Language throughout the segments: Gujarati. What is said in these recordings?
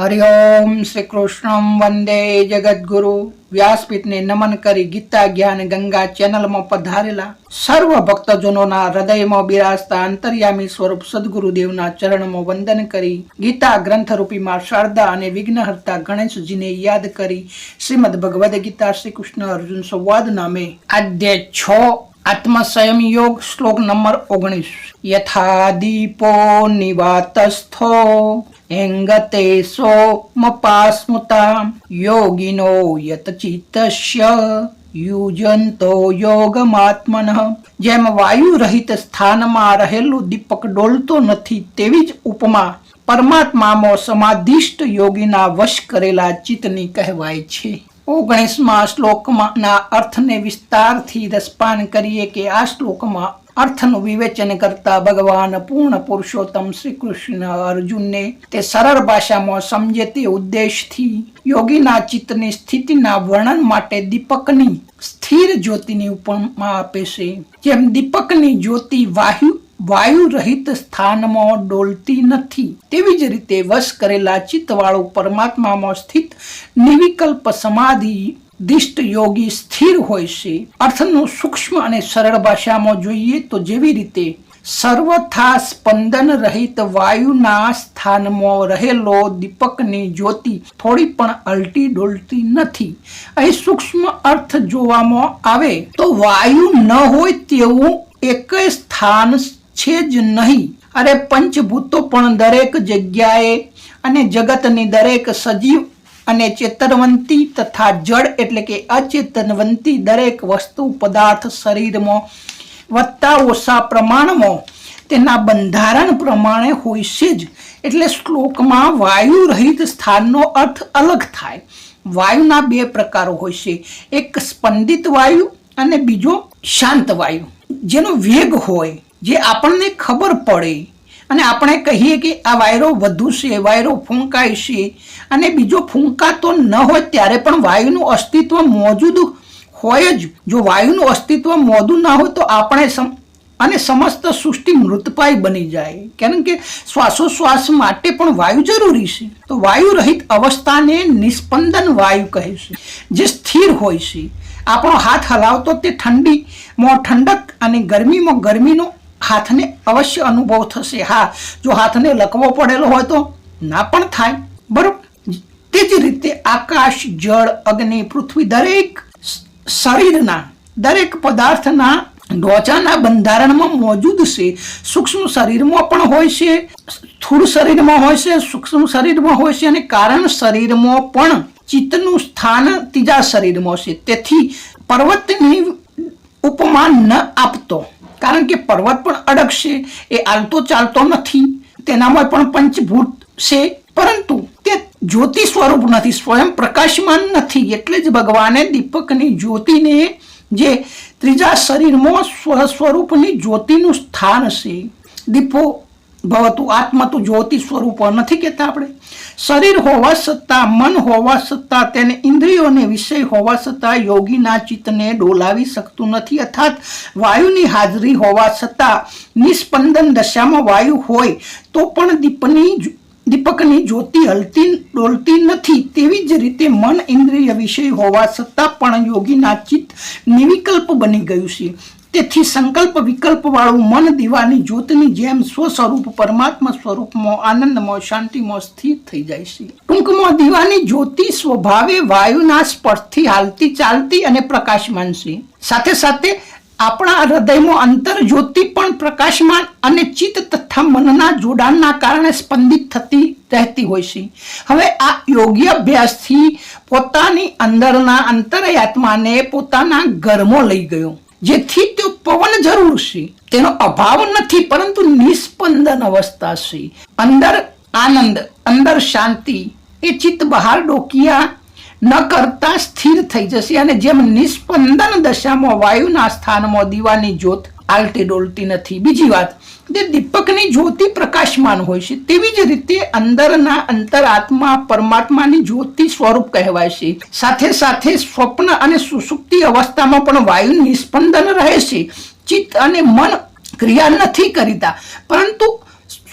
હરિ ઓમ શ્રી કૃષ્ણમ વંદે જગદગુરુ વ્યાસપીઠને નમન કરી ગીતા જ્ઞાન ગંગા ચેનલમાં પધારેલા સર્વ ભક્તજનોના હૃદયમાં બિરાજતા અંતર્યામી સ્વરૂપ સદગુરુદેવના ચરણમાં વંદન કરી ગીતા ગ્રંથ રૂપીમાં શારદા અને વિઘ્નહર્તા ગણેશજીને યાદ કરી શ્રીમદ ભગવદ્ ગીતા શ્રી કૃષ્ણ અર્જુન સંવાદ નામે આદ્ય છ આત્મ સંયમ યોગ શ્લોક નંબર ઓગણીસ. યથા દીપો નિવાતસ્થો એંગતે સોમપાસ્મુતા યોગિનો યત ચિત્તસ્ય યુજંતો યોગમાત્મન. જેમ વાયુ રહિત સ્થાનમાં રહેલું દીપક ડોલતો નથી તેવી જ ઉપમા પરમાત્મામાં સમાધિષ્ટ યોગીના વશ કરેલા ચિત્તની કહેવાય છે. ઓગણીસમાં શ્લોકમાંના અર્થને વિસ્તારથી રસપાન કરીએ કે આ શ્લોકમાં અર્થનું વિવેચન કરતા ભગવાન પૂર્ણ પુરુષોત્તમ શ્રી કૃષ્ણ અર્જુનને તે સરળ ભાષામાં સમજે તે ઉદ્દેશથી યોગીના ચિત્તની સ્થિતિના વર્ણન માટે દીપકની સ્થિર જ્યોતિની ઉપમા આપે છે. જેમ દીપકની જ્યોતિ વાયુ વાયુ રહિત સ્થાનમાં ડોલતી નથી. તેવી જ રીતે વશ કરેલા ચિત્તવાળો પરમાત્મામાં સ્થિત નિવિકલ્પ સમાધિ દિષ્ટ યોગી સ્થિર હોય છે. અર્થનું સૂક્ષ્મ અને સરળ ભાષામાં જોઈએ તો જેવી રીતે સર્વથા સ્પંદન રહિત વાયુના સ્થાનમાં રહેલો દીપકની જ્યોતિ થોડી પણ અલટી ડોલતી નથી. અહીં સૂક્ષ્મ અર્થ જોવામાં આવે તો વાયુ ન હોય તેવું એક સ્થાન છે જ નહીં. અરે પંચભૂતો પણ દરેક જગ્યાએ અને જગતની દરેક સજીવ અને ચેતનવંતી તથા જળ એટલે કે અચેતનવંતી દરેક વસ્તુ, પદાર્થ, શરીરમાં વત્તા ઓછા પ્રમાણમાં તેના બંધારણ પ્રમાણે હોય છે જ. એટલે શ્લોકમાં વાયુ રહિત સ્થાનનો અર્થ અલગ થાય. વાયુના બે પ્રકારો હોય છે. એક સ્પંદિત વાયુ અને બીજો શાંત વાયુ. જેનો વેગ હોય જે આપણને ખબર પડે. અને આપણે કહીએ કે આ વાયરો વધુ છે, વાયરો ફૂંકાય છે. અને બીજો ફૂંકાતો ન હોય ત્યારે પણ વાયુનું અસ્તિત્વ મોજૂદ હોય જ. જો વાયુનું અસ્તિત્વ મોજુદ ના હોય તો આપણે અને સમસ્ત સૃષ્ટિ મૃતપાય બની જાય. કારણ કે શ્વાસોશ્વાસ માટે પણ વાયુ જરૂરી છે. તો વાયુ રહિત અવસ્થાને નિસ્પંદન વાયુ કહે છે, જે સ્થિર હોય છે. આપણો હાથ હલાવતો તે ઠંડીમાં ઠંડક અને ગરમીમાં ગરમીનો હાથને અવશ્ય અનુભવ થશે. હા, જો હાથને લકવો પડેલો હોય તો ના પણ થાય. બરોબર? તે જ રીતે આકાશ, જળ, અગ્નિ, પૃથ્વી દરેક શરીરના, દરેક પદાર્થના ઢોચાના બંધારણમાં મોજૂદ છે. સૂક્ષ્મ શરીરમાં પણ હોય છે, સ્થૂળ શરીરમાં હોય છે, સૂક્ષ્મ શરીરમાં હોય છે અને કારણ શરીરમાં પણ ચિત્તનું સ્થાન ત્રીજા શરીરમાં છે. તેથી પર્વતની ઉપમાન ન આપતો. કારણ કે પર્વત પણ અડકશે એ આલતો ચાલતો નથી. તેનામાં પણ પંચભૂત છે. પરંતુ તે જ્યોતિ સ્વરૂપ નથી, સ્વયં પ્રકાશમાન નથી. એટલે જ ભગવાને દીપકની જ્યોતિને જે ત્રીજા શરીરમાં સ્વ સ્વરૂપની જ્યોતિનું સ્થાન છે. દીપો ભવતું આત્મા તો જ્યોતિ સ્વરૂપ નથી કહેતા આપણે. શરીર હોવા છતાં, મન હોવા છતાં, તેને ઇન્દ્રિયોને વિષય હોવા છતાં, યોગીના ચિત્તને ડોલાવી શકતું નથી. અર્થાત, વાયુની હાજરી હોવા છતાં, નિસ્પંદન દશામાં વાયુ હોય, તો પણ દીપની દીપકની જ્યોતિ હલતી, ડોલતી નથી. તેવી જ રીતે મન ઇન્દ્રિય વિષય હોવા છતાં પણ યોગીના ચિત્ત નિવિકલ્પ બની ગયું છે. તેથી સંકલ્પ વિકલ્પ વાળું મન દીવાની જ્યોતની જેમ સ્વસ્વરૂપ, પરમાત્મા સ્વરૂપમાં આનંદમાં, શાંતિમાં સ્થિર થઈ જાય છે. ટૂંકમાં દીવાની જ્યોતિ સ્વભાવે વાયુના સ્પર્શથી હાલતી, ચાલતી અને પ્રકાશમાન છે. સાથે સાથે આપણા હૃદયમાં અંતર જ્યોતિ પણ પ્રકાશમાન અને ચિત્ત તથા મનના જોડાણના કારણે સ્પંદિત થતી રહેતી હોય છે. હવે આ યોગ્ય અભ્યાસથી પોતાની અંદરના અંતરયાત્માને પોતાના ઘરમાં લઈ ગયો. જેથી પવન જરૂર છે. તેનો અભાવ નથી, પરંતુ નિસ્પંદન અવસ્થા છે. અંદર આનંદ, અંદર શાંતિ, એ ચિત્ત બહાર ડોકિયા ન કરતા સ્થિર થઈ જશે અને જેમ નિસ્પંદન દશામાં વાયુના સ્થાનમાં દીવાની જ્યોત આલટી ડોલતી નથી. બીજી વાત તે દીપકની જ્યોતિ પ્રકાશમાન હોય છે, તેવી જ રીતે અંદરના અંતરાત્મા પરમાત્માની જ્યોતિ સ્વરૂપ કહેવાય છે. સાથે સાથે સ્વપ્ન અને સુસુપ્તિ અવસ્થામાં પણ વાયુ નિસ્પંદન રહે છે. ચિત્ત અને મન ક્રિયા નથી કરતા, પરંતુ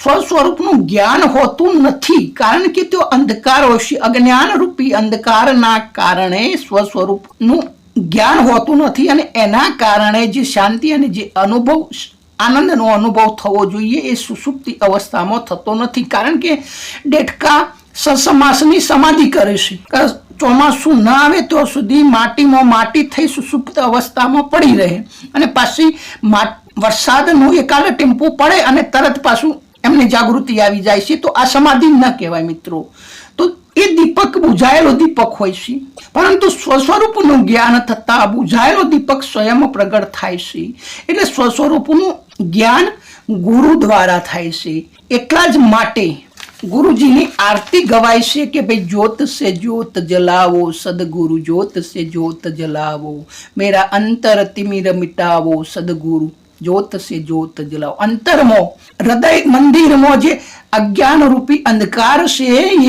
સ્વસ્વરૂપનું જ્ઞાન હોતું નથી, કારણ કે તેઓ અંધકાર હોય છે. અજ્ઞાન રૂપી અંધકારના કારણે સ્વસ્વરૂપનું જ્ઞાન હોતું નથી અને એના કારણે જે શાંતિ અને જે અનુભવ આનંદનો અનુભવ થવો જોઈએ. એ સુસુપ્તિ અવસ્થામાં થતો નથી. કારણ કે ડેટકા સસમાસની સમાધિ કરે છે. ચોમાસું ના આવે તો સુધી માટીમાં માટી થઈ સુસુપ્ત અવસ્થામાં પડી રહે. અને પાછી વરસાદનું એકાલે ટેમ્પો પડે અને તરત પાછું એમને જાગૃતિ આવી જાય છે. તો આ સમાધિ ન કહેવાય મિત્રો. તો એ દીપક બુઝાયેલો દીપક હોય છે. પરંતુ સ્વસ્વરૂપનું જ્ઞાન થતાં બુઝાયેલો દીપક સ્વયં પ્રગટ થાય છે. એટલે સ્વસ્વરૂપનું જ્ઞાન ગુરુ દ્વારા થાય છે. એટલા જ માટે ગુરુજીની આરતી ગવાય છે કે ભાઈ જ્યોત સે જ્યોત જલાવો, સદગુરુ જ્યોત સે જ્યોત જલાવો. મેરા અંતર તિમિર મિટાવો, સદગુરુ જ્યોત સે જ્યોત જલાવો. અંતરમો, હૃદય મંદિરમાં જે અજ્ઞાન રૂપી અંધકાર છે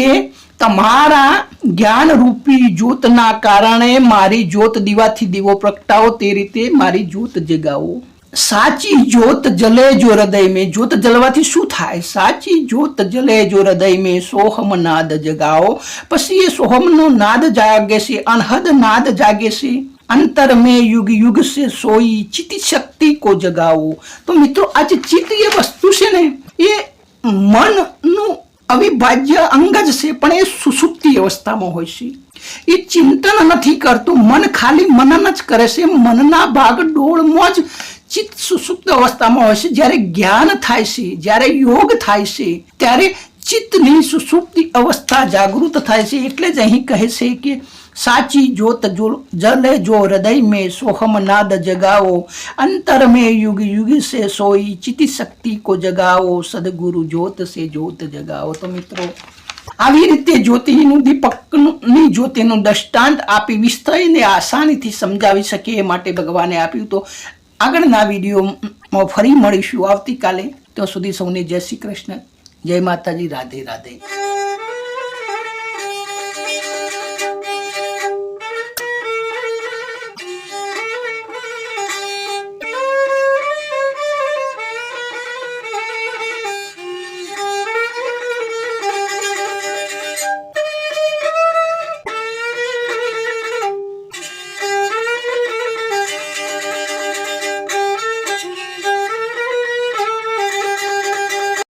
એ તમારા જ્ઞાન રૂપી જ્યોતના કારણે મારી જ્યોત દીવાથી દીવો પ્રગટાવો, તે રીતે મારી જ્યોત જગાવો. સાચી જ્યોત જલે જો હૃદય મેં. જ્યોત જલવાથી શું થાય? સાચી જ્યોત જલે જો હૃદય મેં. સોહમ નાદ જગાવો પછી એ સોહમનો નાદ જાગે છે, અનહદ નાદ જાગે છે. અંતર મેં યુગ યુગ સે સોઈ ચિત્ત શક્તિ કો જગાવો તો મિત્રો આ જે ચિત્ત એ વસ્તુ છે ને, એ મનનું અવિભાજ્ય અંગ જ છે, પણ એ સુસુપ્તિ અવસ્થામાં હોય છે. એ ચિંતન નથી કરતું. મન ખાલી મનન જ કરે છે. મનના ભાગ ડોળમાં જ ચિત્ત સુસુપ્ત અવસ્થામાં હોય છે, જ્યારે જ્ઞાન થાય છે, જ્યારે યોગ થાય છે, ત્યારે ચિત્તની સુસુપ્તિ અવસ્થા જાગૃત થાય છે. એટલે જ અહીં કહે છે કે, સાચી જોત જલે જો હૃદય મેં સોહમ નાદ જગાવો, અંતર મેં યુગ યુગ સે સોઈ ચિતિ શક્તિ કો જગાવો, સદગુરુ જ્યોત સે જ્યોત જગાવો. તો મિત્રો, આવી રીતે જ્યોતિનું, દીપકની જ્યોતિનું દ્રષ્ટાંત આપી વિસ્તરીને આસાનીથી સમજાવી શકે એ માટે ભગવાને આપ્યું. તો આગળના વિડીયોમાં ફરી મળીશું. આવતીકાલે ત્યાં સુધી સૌને જય શ્રી કૃષ્ણ. જય માતાજી. રાધે રાધે.